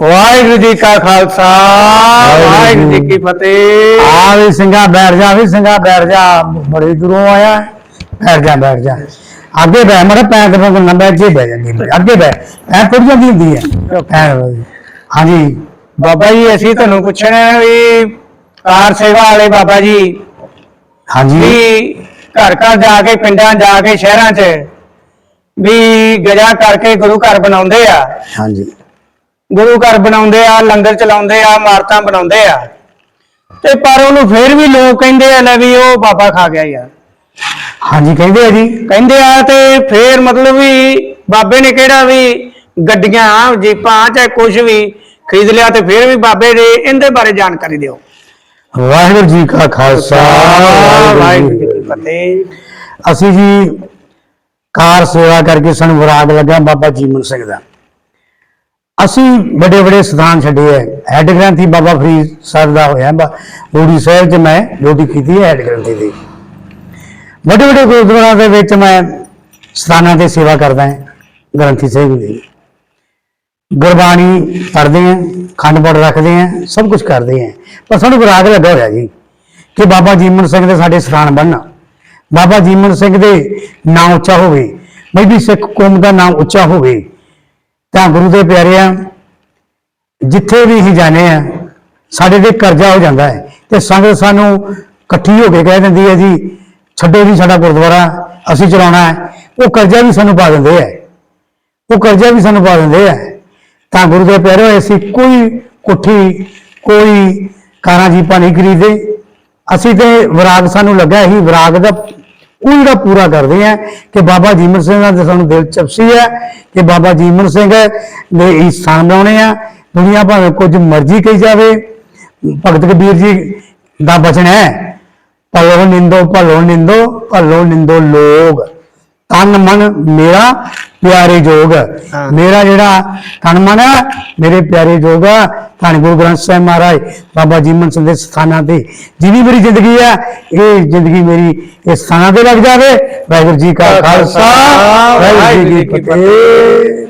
ਵਾਹਿਗੁਰੂ ਜੀ ਕਾ ਖਾਲਸਾ ਵਾਹਿਗੁਰੂ ਜੀ ਕੀ ਫਤਿਹ। ਆ ਵੀ ਸਿੰਘਾ ਬੈਠ ਜਾ ਵੀ ਸਿੰਘਾ ਬੈਠ ਜਾ ਬੜੀ ਦੂਰੋਂ ਆਇਆ ਹੈ। ਬੈਠ ਜਾ ਬੈਠ ਜਾ। ਅੱਗੇ ਬੈ ਮੇਰੇ ਪੈਰ ਤੇ ਕੋਲ ਨੰਬਰ ਅੱਗੇ ਬੈ ਜਾਂਦੀ। ਅੱਗੇ ਬੈ ਐ ਟੁੱਟ ਜਾਂਦੀ ਹੁੰਦੀ ਹੈ ਪੈਰ ਹਾਂਜੀ ਬਾਬਾ ਜੀ ਅਸੀਂ ਤੁਹਾਨੂੰ ਪੁੱਛਣਾ ਵੀ ਕਾਰ ਸੇਵਾ ਵਾਲੇ ਬਾਬਾ ਜੀ ਹਾਂਜੀ। ਘਰ ਘਰ ਜਾ ਕੇ ਪਿੰਡਾਂ ਜਾ ਕੇ ਸ਼ਹਿਰਾਂ 'ਚ ਵੀ ਗਜਾ ਕਰਕੇ ਗੁਰੂ ਘਰ ਬਣਾਉਂਦੇ ਆ। ਹਾਂਜੀ। ਗੁਰੂ ਘਰ ਬਣਾਉਂਦੇ ਆ ਲੰਗਰ ਚਲਾਉਂਦੇ ਆ ਮਾਰਤਾਂ ਬਣਾਉਂਦੇ ਆ। ਤੇ ਪਰ ਉਹਨੂੰ ਫੇਰ ਵੀ ਲੋਕ ਕਹਿੰਦੇ ਆ ਲੈ ਵੀ ਉਹ ਬਾਬਾ ਖਾ ਗਿਆ ਯਾਰ। ਹਾਂਜੀ ਕਹਿੰਦੇ ਆ ਜੀ। ਕਹਿੰਦੇ ਆ ਤੇ ਫੇਰ ਮਤਲਬ ਵੀ ਬਾਬੇ ਨੇ ਕਿਹੜਾ ਵੀ ਗੱਡੀਆਂ ਜੀਪਾਂ ਚਾਹੇ ਕੁਝ ਵੀ ਖਰੀਦ ਲਿਆ ਤੇ ਫੇਰ ਵੀ ਬਾਬੇ ਦੇ ਇਹਦੇ ਬਾਰੇ ਜਾਣਕਾਰੀ ਦਿਓ। ਵਾਹਿਗੁਰੂ ਜੀ ਕਾ ਖਾਲਸਾ ਵਾਹਿਗੁਰੂ ਜੀ ਕੀ ਫਤਿਹ। ਅਸੀਂ ਜੀ ਕਾਰ ਸੇਵਾ ਕਰਕੇ ਸਾਨੂੰ ਵਿਰਾਗ ਲੱਗਾ ਬਾਬਾ ਜੀਵਨ ਸਿੰਘ ਦਾ। ਅਸੀਂ ਵੱਡੇ ਵੱਡੇ ਸਥਾਨ ਛੱਡੇ ਹੈ। ਹੈੱਡ ਗ੍ਰੰਥੀ ਬਾਬਾ ਫਰੀਦ ਸਾਹਿਬ ਦਾ ਹੋਇਆ ਬਾ ਬੋੜੀ ਸਾਹਿਬ 'ਚ ਮੈਂ ਡਿਊਟੀ ਕੀਤੀ ਹੈ ਹੈੱਡ ਗ੍ਰੰਥੀ ਦੀ। ਵੱਡੇ ਵੱਡੇ ਗੁਰਦੁਆਰਾਂ ਦੇ ਵਿੱਚ ਮੈਂ ਸਥਾਨਾਂ ਤੇ ਸੇਵਾ ਕਰਦਾ ਹਾਂ, ਗ੍ਰੰਥੀ ਸਾਹਿਬ ਦੀ। ਗੁਰਬਾਣੀ ਪੜ੍ਹਦੇ ਹਾਂ, ਖੰਡ ਪਾਠ ਰੱਖਦੇ ਹਾਂ, ਸਭ ਕੁਝ ਕਰਦੇ ਹਾਂ। ਪਰ ਸਾਨੂੰ ਵਿਰਾਗ ਲੱਗਾ ਹੋਇਆ ਜੀ ਕਿ ਬਾਬਾ ਜੀਵਨ ਸਿੰਘ ਦੇ ਸਾਡੇ ਸਥਾਨ ਬਣਨਾ। ਬਾਬਾ ਜੀਵਨ ਸਿੰਘ ਦੇ ਨਾਂ ਉੱਚਾ ਹੋਵੇ। ਮੈਂ ਵੀ ਸਿੱਖ ਕੌਮ ਦਾ ਨਾਮ ਉੱਚਾ ਹੋਵੇ। ਤਾਂ ਗੁਰੂ ਦੇ ਪਿਆਰਿਆਂ, ਜਿੱਥੇ ਵੀ ਅਸੀਂ ਜਾਣੇ ਆ ਸਾਡੇ ਤੇ ਕਰਜ਼ਾ ਹੋ ਜਾਂਦਾ ਹੈ ਤੇ ਸੰਗਤ ਸਾਨੂੰ ਇਕੱਠੀ ਹੋ ਕੇ ਕਹਿ ਦਿੰਦੀ ਹੈ ਜੀ, ਛੱਡੋ ਜੀ ਸਾਡਾ ਗੁਰਦੁਆਰਾ, ਅਸੀਂ ਚਲਾਉਣਾ ਹੈ। ਉਹ ਕਰਜ਼ਾ ਵੀ ਸਾਨੂੰ ਪਾ ਦਿੰਦੇ ਆ ਉਹ ਕਰਜ਼ਾ ਵੀ ਸਾਨੂੰ ਪਾ ਦਿੰਦੇ ਆ ਤਾਂ ਗੁਰੂ ਦੇ ਪਿਆਰਿਓ ਅਸੀਂ ਕੋਈ ਕੋਠੀ, ਕੋਈ ਕਾਰਾਂ ਜੀਪਾਂ ਨਹੀਂ ਖਰੀਦੇ ਅਸੀਂ ਤੇ ਵਿਰਾਗ ਸਾਨੂੰ ਲੱਗਾ ਹੀ ਵਿਰਾਗ ਦਾ ਉਹ ਜਿਹੜਾ ਪੂਰਾ ਕਰਦੇ ਆ ਕਿ ਬਾਬਾ ਜੀਵਨ ਸਿੰਘ ਦਾ ਸਾਨੂੰ ਦਿਲ ਚਪਸੀ ਹੈ ਕਿ ਬਾਬਾ ਜੀਵਨ ਸਿੰਘ ਦੇ ਇਹ ਸਥਾਨ ਬਣਾਉਣੇ ਆ। ਦੁਨੀਆ ਭਾਵੇਂ ਕੁਝ ਮਰਜ਼ੀ ਕਹੀ ਜਾਵੇ। ਭਗਤ ਕਬੀਰ ਜੀ ਦਾ ਬਚਨ ਹੈ ਭਲੋ ਨਿੰਦੋ ਭਲੋ ਨਿੰਦੋ ਭਲੋ ਨਿੰਦੋ ਲੋਗ। ਤਨ ਮਨ ਮੇਰਾ ਪਿਆਰੇ ਜੋਗ। ਹਾਂ। ਮੇਰਾ ਜਿਹੜਾ ਤਨ ਮਨ ਹੈ ਮੇਰੇ ਪਿਆਰੇ ਜੋਗ ਆ ਧੰਨ ਗੁਰੂ ਗ੍ਰੰਥ ਸਾਹਿਬ ਮਹਾਰਾਜ ਬਾਬਾ ਜੀਵਨ ਸਿੰਘ ਦੇ ਸਥਾਨਾਂ ਤੇ। ਜਿੰਨੀ ਮੇਰੀ ਜ਼ਿੰਦਗੀ ਹੈ ਇਹ ਜ਼ਿੰਦਗੀ ਮੇਰੀ ਇਸ ਸਥਾਨਾਂ ਤੇ ਲੱਗ ਜਾਵੇ। ਵਾਹਿਗੁਰੂ ਜੀ ਕਾ ਖਾਲਸਾ ਵਾਹਿਗੁਰੂ ਜੀ ਕੀ ਫਤਿਹ।